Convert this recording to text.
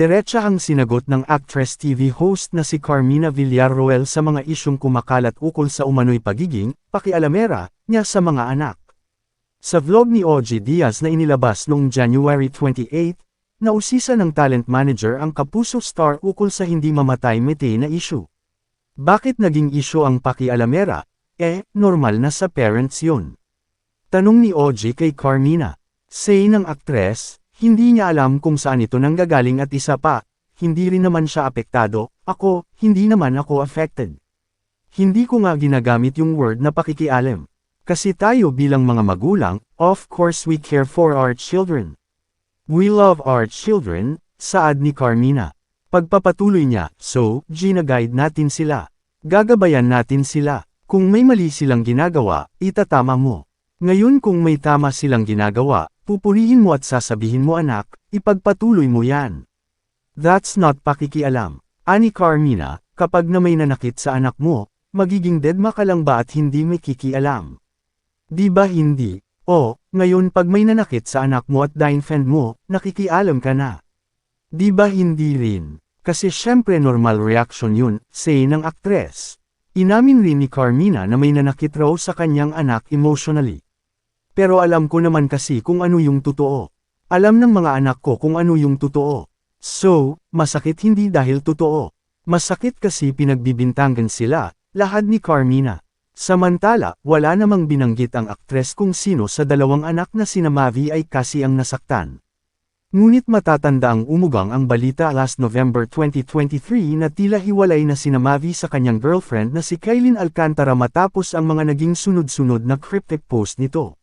Diretsahang sinagot ng actress TV host na si Carmina Villarroel sa mga isyong kumakalat ukol sa umano'y pagiging, pakialamera, niya sa mga anak. Sa vlog ni OG Diaz na inilabas noong January 28, nausisa ng talent manager ang kapuso star ukol sa hindi mamatay mete na issue. Bakit naging issue ang pakialamera? Eh, normal na sa parents yun. Tanong ni OG kay Carmina. Say ng aktres, hindi niya alam kung saan ito nanggagaling at isa pa, hindi rin naman siya apektado, ako, hindi naman ako affected. Hindi ko nga ginagamit yung word na pakikialam. Kasi tayo bilang mga magulang, of course we care for our children. We love our children, saad ni Carmina. Pagpapatuloy niya, so, gina-guide natin sila. Gagabayan natin sila. Kung may mali silang ginagawa, itatama mo. Ngayon kung may tama silang ginagawa, Pupurihin mo at sasabihin mo anak, ipagpatuloy mo yan. That's not pakikialam. Ani Carmina, kapag na may nanakit sa anak mo, magiging deadma ka lang ba at hindi may kikialam? Di ba hindi? O, ngayon pag may nanakit sa anak mo at dinefend mo, nakikialam ka na. Di ba hindi rin? Kasi syempre normal reaction yun, say ng aktres. Inamin rin ni Carmina na may nanakit raw sa kanyang anak emotionally. Pero alam ko naman kasi kung ano yung totoo. Alam ng mga anak ko kung ano yung totoo. So, masakit hindi dahil totoo. Masakit kasi pinagbibintangan sila, lahad ni Carmina. Samantala, wala namang binanggit ang aktres kung sino sa dalawang anak na sina Mavi ay kasi ang nasaktan. Ngunit matatanda ang umugang ang balita last November 2023 na tila hiwalay na sina Mavi sa kanyang girlfriend na si Kailin Alcantara matapos ang mga naging sunod-sunod na cryptic post nito.